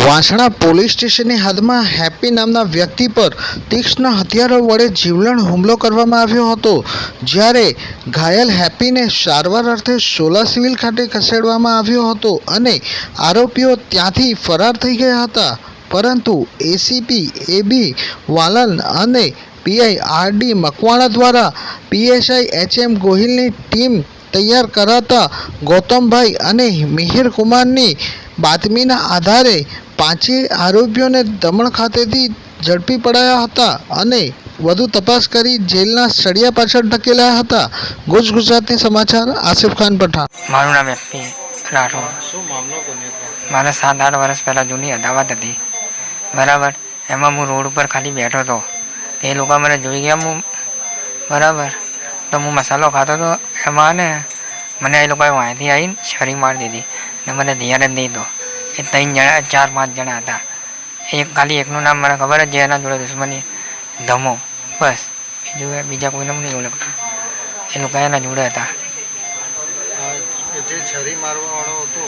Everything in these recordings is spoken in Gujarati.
વાંસણા પોલીસ સ્ટેશનની હદમાં હેપી નામના વ્યક્તિ પર તીક્ષ્ણ હથિયારો વડે જીવલેણ હુમલો કરવામાં આવ્યો હતો, જ્યારે ઘાયલ હેપીને સારવાર અર્થે સોલા સિવિલ ખાતે ખસેડવામાં આવ્યો હતો અને આરોપીઓ ત્યાંથી ફરાર થઈ ગયા હતા. પરંતુ એસીપી, એબી, વાલન અને પીઆઈ આર ડી મકવાણા દ્વારા પીએસઆઈ એચ એમ ગોહિલની ટીમ તૈયાર કરાતા ગૌતમભાઈ અને મિહિર કુમારની બાતમીના આધારે પાંચેય આરોપીઓને દમણ ખાતેથી ઝડપી પડાયા હતા અને વધુ તપાસ કરી જેલના સળિયા પાછળ ધકેલાયા હતા. ગુજ ગુજરાતની સમાચાર આસિફ ખાન પઠાણ. મારું નામ એફપી રાઠોડ શું મામલો મારે સાત આઠ વર્ષ પહેલાં જૂની અદાવત હતી. બરાબર? એમાં હું રોડ ઉપર ખાલી બેઠો હતો. એ લોકો મને જોઈ ગયા હું. બરાબર? તો હું મસાલો ખાતો હતો એમાં ને મને એ લોકોએ વાંયથી આવીને છરી મારી દીધી ને મને ધ્યાન જ નહીં તો એ ત્રણ જણા ચાર પાંચ જણા હતા. એક ખાલી એકનું નામ મને ખબર જ છે એના જોડે દુશ્મની ધમો. બસ. બીજું એ બીજા કોઈને નહીં ઓળખતો. એ લોકો એના જોડે હતા. જે છરી મારવા હતો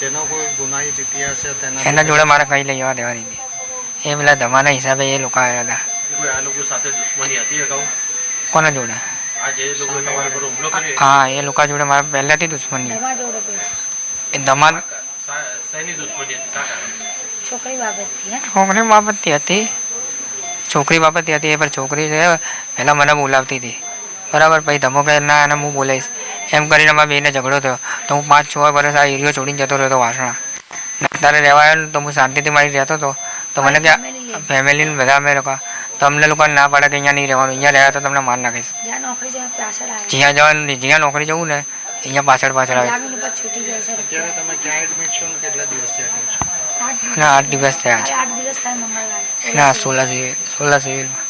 તેનો કોઈ ગુનાહિત ઇતિહાસ છે તેના એના જોડે મારે કઈ લઈ જવા દેવાની હતી એ પેલા ધમાના હિસાબે એ લોકો આવ્યા હતા. કોઈ આ લોકો સાથે દુશ્મની હતી અગાઉ? કોના જોડે? હા એ લોકો જોડે મારે પહેલાંથી દુશ્મની. એ કારણે? છોકરી બાબતથી હતી. છોકરી બાબતથી હતી એ પર છોકરી છે. પહેલાં મને બોલાવતી હતી. બરાબર પછી ધમો કે ના એને હું બોલાવીશ એમ કરીને અમારા બેને ઝઘડો થયો. તો હું પાંચ છ વર્ષ આ એરિયો છોડીને જતો રહ્યો હતો વાસણા. તારે અત્યારે રહેવા આવ્યો તો હું શાંતિથી મારી રહેતો હતો. તો મને કે ફેમિલીને બધા અમે લોકો તો અમને લોકોને ના પાડે કે અહીંયા નહીં રહેવાનું અહીંયા રહ્યા તો તમને માર નાખીશ. જ્યાં નોકરી જાય પાછળ આવે. જ્યાં જવાનું જ્યાં નોકરી જવું ને અહીંયા પાછળ પાછળ આવે. ને કેટલા દિવસથી એડમિટ છો? આઠ દિવસ. થયા છે. ના સોલા સિવિલ સોલા સિવિલમાં